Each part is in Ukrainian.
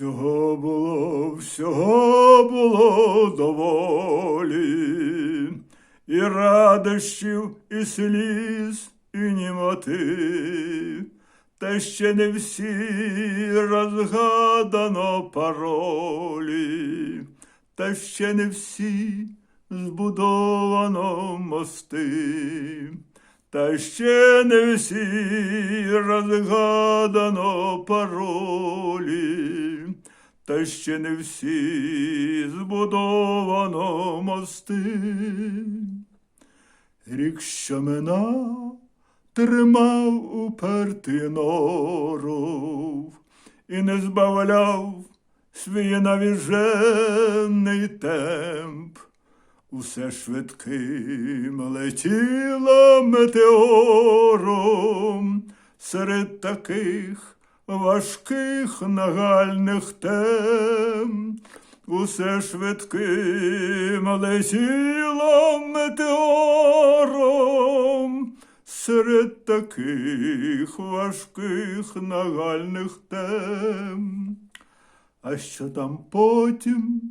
Всього було, всього було доволі, і радощів, і сліз, і німоти, та ще не всі розгадано паролі, та ще не всі збудовано мости. Та ще не всі розгадано паролі, та ще не всі збудовано мости. Рік, що минав, тримав упертий норов і не збавляв свій навіжений темп. Усе швидким летіло метеором серед таких важких нагальних тем. Усе швидким летіло метеором серед таких важких нагальних тем. А що там потім?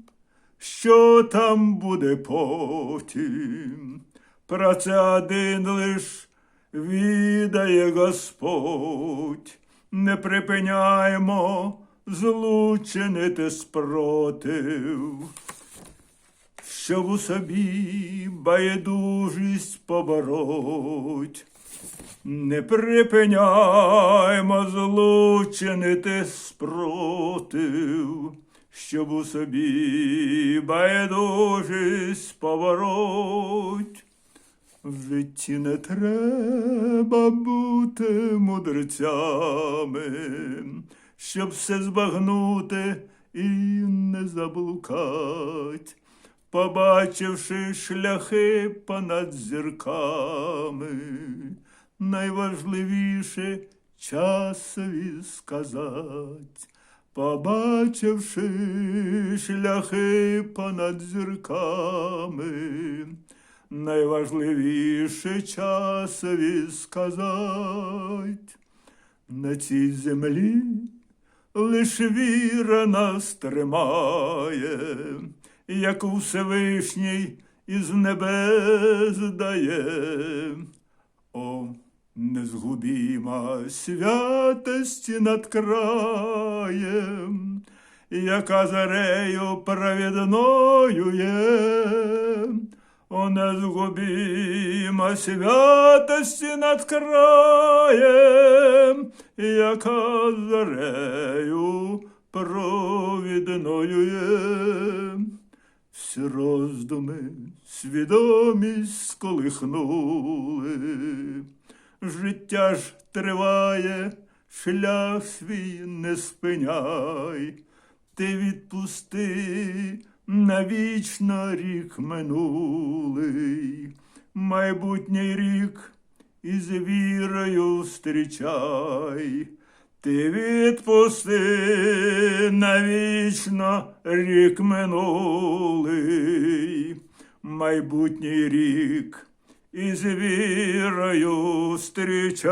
Що там буде потім? Про це один лиш відає Господь. Не припиняємо злучинити спротив, щоб у собі байдужість побороть. Не припиняймо злучинити спротив, щоб у собі байдужість повороть. В житті не треба бути мудрецями, щоб все збагнути і не заблукать, побачивши шляхи понад зірками, найважливіше часові сказать. Побачивши шляхи понад зірками, найважливіше часові сказать. На цій землі лиш віра нас тримає, як у Всевишній із небес дає. О, не згубімо святості над краєм, яка зарею праведною є. О, не згубімо святості над краєм, яка зарею провідною є. Всі роздуми, свідомість сколихнули. Життя ж триває, шлях свій не спиняй, ти відпусти навічно рік минулий, майбутній рік із вірою зустрічай. Ти відпусти навічно рік минулий, майбутній рік із вірою зустрічай.